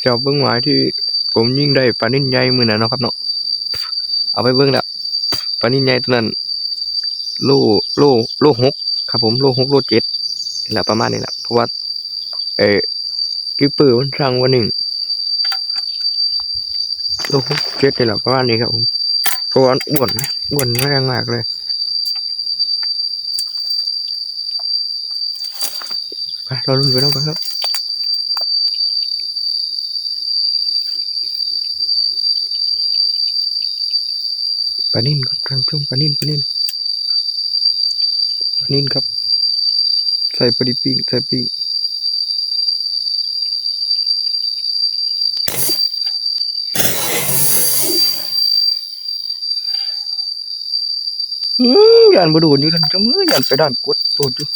เจ้าเบิ้งหมายที่ผมยิ่งได้ปลานิ่นใหญ่มือน่ะเนาะครับเนาะ เอาไปเบิ้งแล้วปลานิ่นใหญ่ตัวนั้น โล โล โลหกครับผม โลหกโลเจ็ดนี่แหละประมาณนี้แหละ เพราะว่า เออกิปเปอร์มันสั่งวันหนึ่งโลหกเจ็ดนี่แหละประมาณนี้ครับผม เพราะว่าอ้วนอ้วนแรงมากเลยไปเราลุ้นไปแล้วกันครับ ปลานิ่นครับท่านผู้ชมปลานิ่นปลานิ่นปลานิ่นครับ ใส่ปลาดิปิ้งใส่ปิ้งอืมยันมาโดนอยู่ท่านผู้ชมเอ้ยยันไปด้านกดโดดอยู่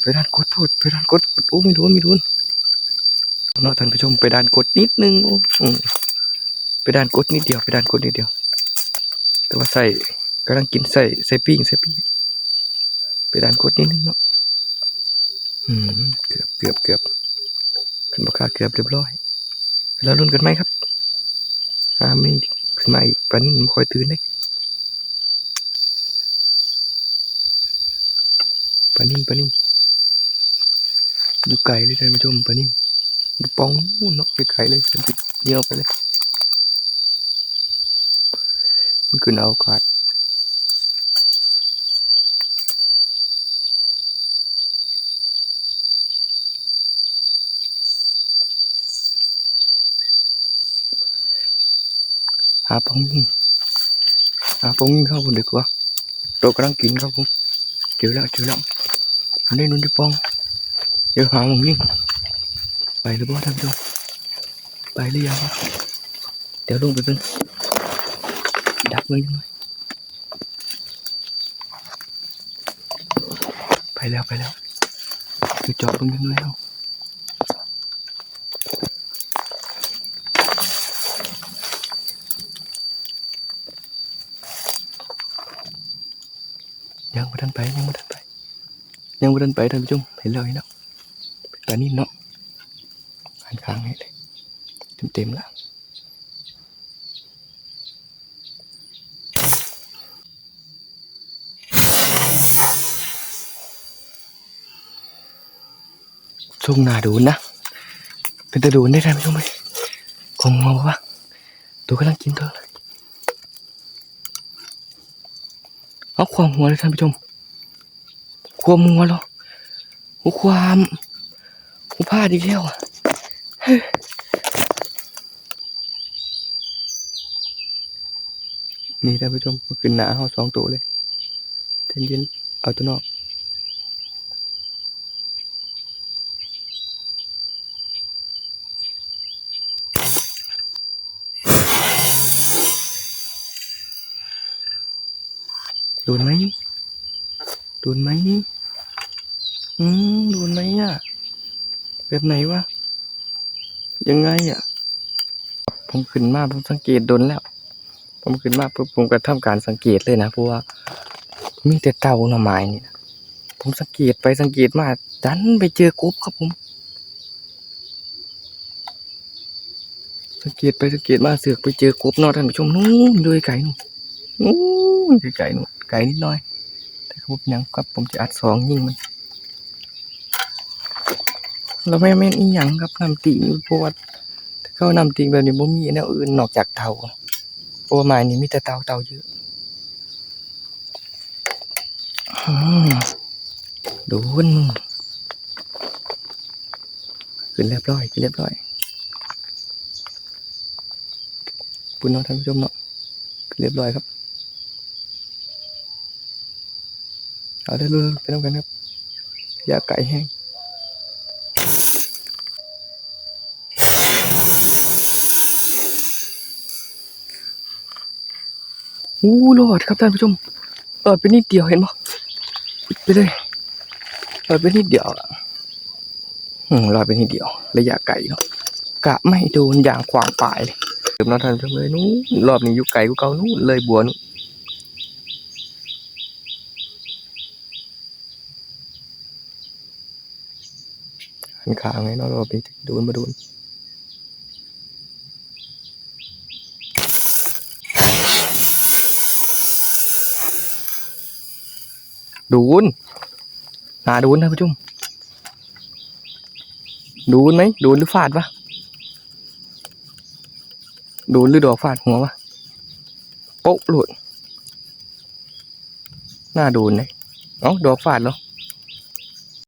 ไปด้านกดโทษไปด้านกดโอ้ไม่โดนไม่โดนเอาเนาะท่านผู้ชมไปด้านกดนิดนึงโอ้ไปด้านกดนิดเดียวไปด้านกดนิดเดียว แต่ว่าใส่กำลังกินใส่ใส่ปิ้งใส่ปิ้งไปด้านกดนิดนึงเนาะอืมเกือบเกือบเกือบขันบค่าเกือบเรียบร้อย แล้วรุ่นกันไหมครับอ่าไม่ขึ้นมาอีกปลานิ่มคอยตื่นเลยปลานิ่มปลานิ่มอยู่ไกลเลยท่านผู้ชมปลานิ่มอยู่ปองนู่นเนาะไปไกลเลยเยี่ยวไปเลย ขึ้นเอาอากาศหาปองยิงหาปองยิงเข้าคนดีกว่าตัวกำลังกินครับผมเจอแล้วเจอแล้วอันนี้นุ่นที่ปองเดี๋ยวหาปองยิงไปหรือเปล่าท่านผู้ชมไปหรือยังเดี๋ยวลงไปเป็น ดักไว้ยังไงไปแล้วไปแล้วคือจอดตรงนี้แล้วยังไม่ทันไปยังไม่ทันไป ยังไม่ทันไปท่านผู้ชมเห็นแล้วเห็นแตอนนี้เนาะหันข้างให้เลยเต็มๆแล้ว ช่วงหนาดูนะ เป็นตะดูนได้ท่านผู้ชมไหมคงมองว่าตัวกำลังกินตัวเลยเอาความหัวเลยท่านผู้ชมความมัวเหรอโอ้ความโอ้พลาดอีกแล้วอะนี่ท่านผู้ชมมันขึ้นหนาเอาสองตัวเลยเย็นเย็นเอาตัวนอก โดนไหมโดนไหมอืมโดนไหมอะ แบบไหนวะ ยังไงอะ ผมขึ้นมาผมสังเกตโดนแล้ว ผมขึ้นมาปุ๊บผมก็ทำการสังเกตเลยนะเพราะว่า มีแต่เต่าหน่อไม้นี่ ผมสังเกตไปสังเกตมาดันไปเจอกบครับผม สังเกตไปสังเกตมาเสือกไปเจอกบนอท่านผู้ชมนู้นเลยไก่นู่นนู้นไก่นู่น ไก่นิดหน่อย แต่ครับผมยังครับผมจะอัดสองยิงมันเราไม่แม่นอีหยังครับนำติงเพว่าถ้าเขานำติแบบนี้บ่มีแนวอื่นนอกจากเต่าเพราะว่าไม้นี้มีแต่เต่าเต่าเยอะอืมโดนมึงขึ้นเรียบร้อยขึ้นเรียบร้อยปุ่นเนาะท่านผู้ชมเนาะเรียบร้อยครับ เอาได้ลุ้นๆไปน้ำกันครับยาไก่แห้งอู้รอดครับท่านผู้ชมรอดไปนิดเดียวเห็นปะไปเลยรอดไปนิดเดียวอะอืมรอดไปนิดเดียวระยะไกลเนาะกะไม่โดนอย่างขวางปลายเลยเกือบนอนท่านผู้ชมเลยนู้นรอบนี้อยู่ไกลกูเก่านู้นเลยบัวนู้น หันขาไงเนาะเราไปดูนมาดูนดูนหาดูนนะผู้ชมดูนไหมดูนหรือฟาดวะดูนหรือดอกฟาดหัววะโป๊ะหลุดหน้าดูนเลยเอ๋อดอกฟาดเหรอ